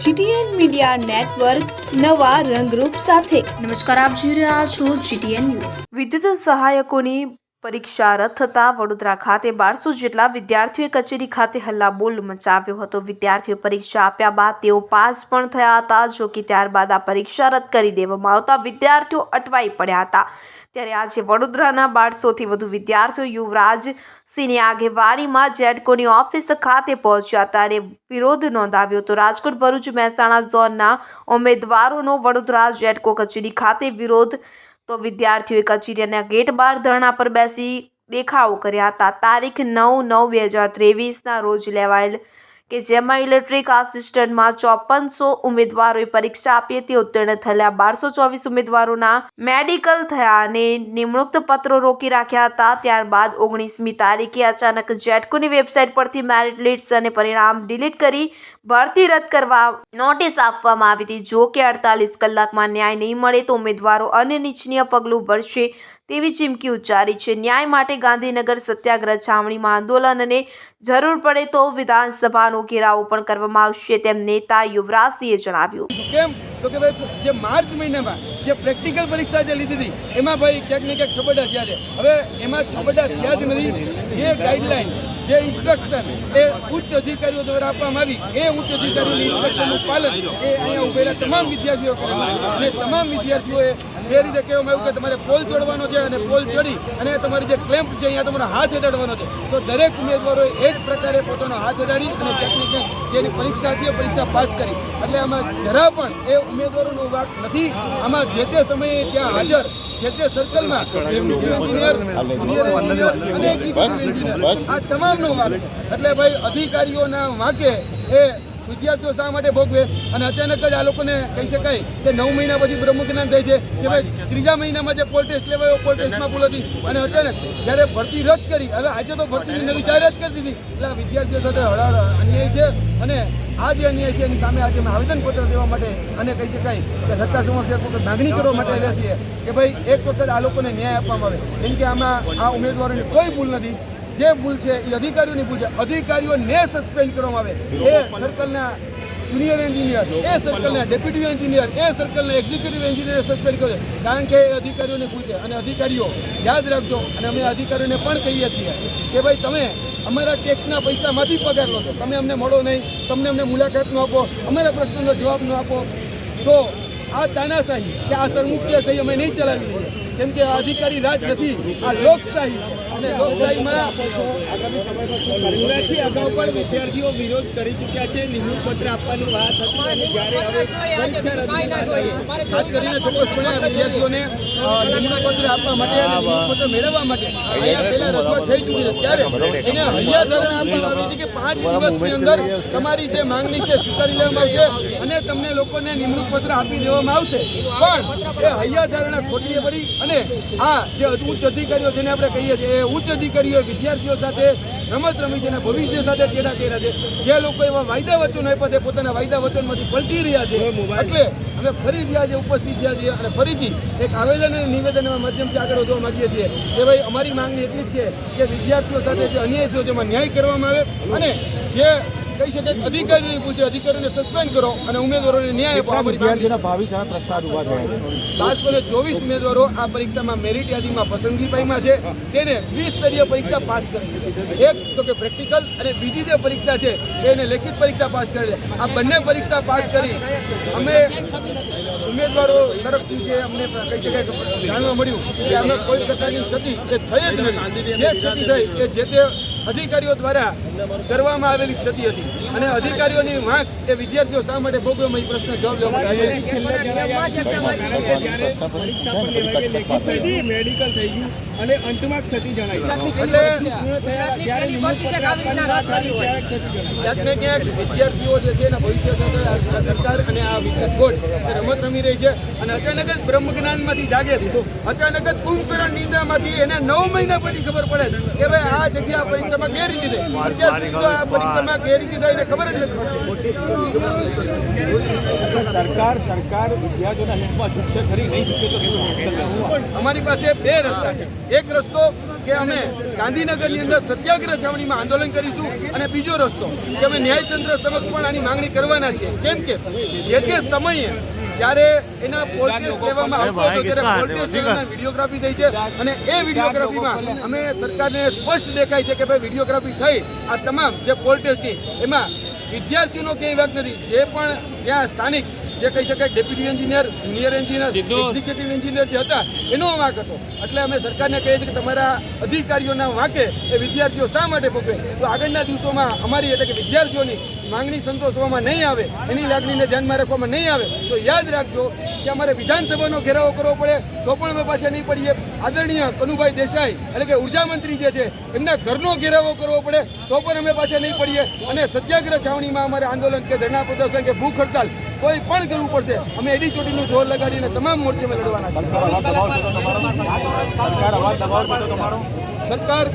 GTN media network નવા રંગરૂપ સાથે. નમસ્કાર આપ જોઈ રહ્યા છો જીટીએન ન્યૂઝ. વિદ્યુત સહાયકોની પરીક્ષા રદ થતાં વડોદરા ખાતે બારસો જેટલા વિદ્યાર્થીઓએ કચેરી ખાતે હલ્લાબોલ મચાવ્યો હતો. વિદ્યાર્થીઓ પરીક્ષા આપ્યા બાદ તેઓ પાસ પણ થયા હતા, જો કે ત્યારબાદ આ પરીક્ષા રદ કરી દેવામાં આવતા વિદ્યાર્થીઓ અટવાઈ પડ્યા હતા. ત્યારે આજે વડોદરાના બારસોથી વધુ વિદ્યાર્થીઓ યુવરાજ સિંહની આગેવાનીમાં જેડકોની ઓફિસ ખાતે પહોંચ્યા ત્યારે વિરોધ નોંધાવ્યો હતો. રાજકોટ ભરૂચ મહેસાણા ઝોનના ઉમેદવારોનો વડોદરા જેડકો કચેરી ખાતે વિરોધ તો વિદ્યાર્થીઓએ કચેરીના ગેટ બહાર ધરણા પર બેસી દેખાવો કર્યા હતા. તારીખ નવ નવ બે હજાર ત્રેવીસના રોજ લેવાયેલ કે જેમાં ઇલેક્ટ્રિક આસિસ્ટન્ટમાં ચોપનસો ઉમેદવારોએ પરીક્ષા આપી હતી. ઉત્તીર્ણ થયેલા બારસો ચોવીસ ઉમેદવારોના મેડિકલ થયા અને નિમણૂક પત્રો રોકી રાખ્યા હતા. ત્યારબાદ ઓગણીસમી તારીખે અચાનક જેટકોની વેબસાઇટ પરથી મેરિટ લિસ્ટ અને પરિણામ ડિલીટ કરી ભરતી રદ કરવા નોટિસ આપવામાં આવી હતી. જો કે અડતાલીસ કલાકમાં ન્યાય નહીં મળે તો ઉમેદવારો અનિચ્છનીય પગલું ભરશે તેવી ચીમકી ઉચ્ચારી છે. ન્યાય માટે ગાંધીનગર સત્યાગ્રહ છાવણીમાં આંદોલનને જરૂર પડે તો વિધાનસભાનો ઘેરાવો પણ કરવામાં આવશે, તેમ નેતા યુવરાજસિંહે જણાવ્યું. કેમ? તો કે ભાઈ, જે માર્ચ મહિનામાં જે પ્રેક્ટિકલ પરીક્ષા જે લીધી હતી, એમાં ભાઈ ક્યાંક ને ક્યાંક છબડા થયા છે. હવે એમાં છબડા થયા જ નથી. જે ગાઈડલાઈન જે ઇન્સ્ટ્રક્શન એ ઉચ્ચ અધિકારીઓ દ્વારા આપવામાં આવી, એ ઉચ્ચ અધિકારીઓની ઇન્સ્ટ્રક્શનનું પાલન એ અહીંયા ઉભેલા તમામ વિદ્યાર્થીઓ કરેલું અને તમામ વિદ્યાર્થીઓએ જે રીતે કહેવામાં આવ્યું કે તમારે પોલ ચડવાનો છે અને પોલ ચડી અને તમારી જે ક્લેમ્પ છે અહીંયા તમારો હાથ અડાડવાનો છે, તો દરેક ઉમેદવારોએ એ જ પ્રકારે પોતાનો હાથ અડાડી અને ટેકનિકલ જેની પરીક્ષા હતી પરીક્ષા પાસ કરી. એટલે આમાં જરા પણ એ ઉમેદવારોનો વાક નથી. આમાં જે તે સમયે ત્યાં હાજર, જે તે સર્કલમાં તમામનો વાક એટલે ભાઈ અધિકારીઓના વાંકે એ વિદ્યાર્થીઓ શા માટે ભોગવે? અને અચાનક જ આ લોકોને કહી શકાય કે નવ મહિના પછી બ્રહ્મજ્ઞાન થાય છે કે ભાઈ ત્રીજા મહિનામાં જે પોલ ટેસ્ટ લેવાયો પોલ ટેસ્ટમાં ભૂલ હતી. અને અચાનક જ્યારે ભરતી રદ કરી હવે આજે તો ભરતીની નવી જાહેરાત કરી દીધી. એટલે આ વિદ્યાર્થીઓ સાથે હળહળ અન્યાય છે અને આ જે અન્યાય છે એની સામે આજે અમે આવેદનપત્ર દેવા માટે અને કહી શકાય કે સરકાર સમક્ષ એક વખત માગણી કરવા માટે આવ્યા છીએ કે ભાઈ એક વખત આ લોકોને ન્યાય આપવામાં આવે. કેમ કે આમાં આ ઉમેદવારોની કોઈ ભૂલ નથી. જે ભૂલ છે એ અધિકારીઓની ભૂલ છે. અધિકારીઓને સસ્પેન્ડ કરવામાં આવે. એ સર્કલના જુનિયર એન્જિનિયર એ સર્કલના ડેપ્યુટી એન્જિનિયર એ સર્કલના એક્ઝિક્યુટિવ એન્જિનિયર સસ્પેન્ડ કર્યો છે. કારણ કે એ અધિકારીઓની ભૂલ છે. અને અધિકારીઓ યાદ રાખજો અને અમે અધિકારીઓને પણ કહીએ છીએ કે ભાઈ તમે અમારા ટેક્સના પૈસામાંથી પગાર લો છો. તમે અમને મળો નહીં તમને અમને મુલાકાત ન આપો અમારા પ્રશ્નનો જવાબ ન આપો. તો આ તાનાશાહી કે આ સરમુખત્યાશાહી અમે નહીં ચલાવી લઈએ કેમ કે આ અધિકારી રાજ નથી આ લોકશાહી છે. અને લોકશાહીમાં પૂરાથી અગાઉ પણ વિદ્યાર્થીઓ વિરોધ કરી ચૂક્યા છે નિમણૂક પત્ર આપવાની વાત હતી અને જ્યારે ખાસ કરીને ચોક્કસપણે વિદ્યાર્થીઓને નિમણૂક પત્ર આપવા માટે નિમણૂક પત્ર મેળવવા માટે અહીંયા પહેલા રજૂઆત થઈ ચૂકી છે. ત્યારે એને હૈયા ધરણ આપવામાં આવી હતી કે પાંચ દિવસની અંદર તમારી જે માંગણી છે સ્વીકારી લેવામાં આવશે અને તમને લોકોને નિમણૂક પત્ર આપી દેવામાં આવશે. પણ એ હૈયા ધારણા ખોટી પડી અને આ જે ઉચ્ચ અધિકારીઓ જેને આપણે કહીએ છીએ એ ઉચ્ચ અધિકારીઓ વિદ્યાર્થીઓ સાથે રમત રમી છે અને ભવિષ્ય સાથે ચેડા કર્યા છે. જે લોકો એવા વાયદા વચન આપ્યા છે પોતાના વાયદા વચનમાંથી પલટી રહ્યા છે. એટલે અમે ફરી ગયા છે ઉપસ્થિત થયા છીએ અને ફરીથી એક આવેદન અને નિવેદનના માધ્યમથી આગળ વધવા માંગીએ છીએ કે ભાઈ અમારી માંગણી એટલી જ છે કે વિદ્યાર્થીઓ સાથે જે અન્યાય થયો છે એમાં ન્યાય કરવામાં આવે અને જે કહી શકાય અધિકારીને પૂછે ભૂલ છે અધિકારીઓને સસ્પેન્ડ કરો અને ઉમેદવારોને ન્યાય આપો. ચોવીસ ઉમેદવારો આ પરીક્ષામાં મેરિટ યાદીમાં પસંદગી પામ્યા છે. તેને દ્વિસ્તરીય પરીક્ષા પાસ કરી એક તો કે પ્રેક્ટિકલ અને બીજી જે પરીક્ષા છે એને લેખિત પરીક્ષા પાસ કરી આ બંને પરીક્ષા પાસ કરી અમે ઉમેદવારો તરફથી જે અમને કહી શકાય જાણવા મળ્યું કે અમે કોઈ પ્રકારની ક્ષતિ એ થઈ જ નથી. જે ક્ષતિ થઈ એ જે તે અધિકારીઓ દ્વારા કરવામાં આવેલી ક્ષતિ હતી. અને અધિકારીઓની માંગ એ વિદ્યાર્થીઓ શા માટે ભોગવે એ પ્રશ્ન જવાબ લેવા મેડિકલ થઈ ગયું અને અંતમાં ક્ષતિ જણાય એટલે ક્યાંક વિદ્યાર્થીઓ જે છે એના ભવિષ્ય સાથે સરકાર અને આ વિદ્યાર્થી બોર્ડ રમત રમી રહી છે અને અચાનક જ બ્રહ્મ જ્ઞાનમાંથી જાગે છે અચાનક જ કુંભકરણ નિદ્રામાંથી એને નવ મહિના પછી ખબર પડે કે ભાઈ આ જગ્યા પરીક્ષામાં ગેરરીતિ રીતે થઈ અત્યાર આ પરીક્ષામાં ગેરરીતિ રીતે થઈ એને ખબર જ નથી સરકાર સરકાર વિદ્યાર્થીઓના હિતમાં ઝૂકશે ખરી નહીં ઝૂકે તો કેવું અમારી પાસે બે રસ્તા છે. એક રસ્તો કે અમે ગાંધીનગરની અંદર સત્યાગ્રહ છાવણીમાં આંદોલન કરીશું અને બીજો રસ્તો કે અમે ન્યાયતંત્ર સમક્ષ પણ આની માંગણી કરવાના છીએ. કેમ કે જે તે સમયે જ્યારે એના પોલ ટેસ્ટ લેવામાં આવતો હતો ત્યારે પોલ ટેસ્ટના વિડીયોગ્રાફી થઈ છે અને એ વિડીયોગ્રાફીમાં અમે સરકારને સ્પષ્ટ દેખાય છે કે ભાઈ વિડીયોગ્રાફી થઈ આ તમામ જે પોલ ટેસ્ટની એમાં વિદ્યાર્થીઓનો ક્યાંય વાત નથી. જે પણ ત્યાં સ્થાનિક જે કહી શકાય deputy engineer junior engineer executive engineer જે હતા એનો વાંક હતો. એટલે અમે સરકારને કહીએ છીએ કે તમારા અધિકારીઓના વાંકે એ વિદ્યાર્થીઓ શા માટે ભોગવે? તો આગળના દિવસોમાં અમારી એટલે કે વિદ્યાર્થીઓની માંગણી સંતોષવામાં નહીં આવે એની લાગણીને ધ્યાનમાં રાખવામાં નહીં આવે તો યાદ રાખજો કે અમારે વિધાનસભાનો ઘેરાવો કરવો પડે તો પણ અમે પાછા નહીં પડીએ. આદરણીય કનુભાઈ દેસાઈ એટલે કે ઊર્જા મંત્રી જે છે એમના ઘરનો ઘેરાવો કરવો પડે તો પણ અમે પાછા નહીં પડીએ. અને સત્યાગ્રહ છાવણીમાં અમારે આંદોલન કે ધરણા પ્રદર્શન કે ભૂખ હડતાલ કોઈ પણ કરવું પડશે અમે એડી ચોટીનું જોર લગાડીને તમામ મોરચે લડવાના છે સરકાર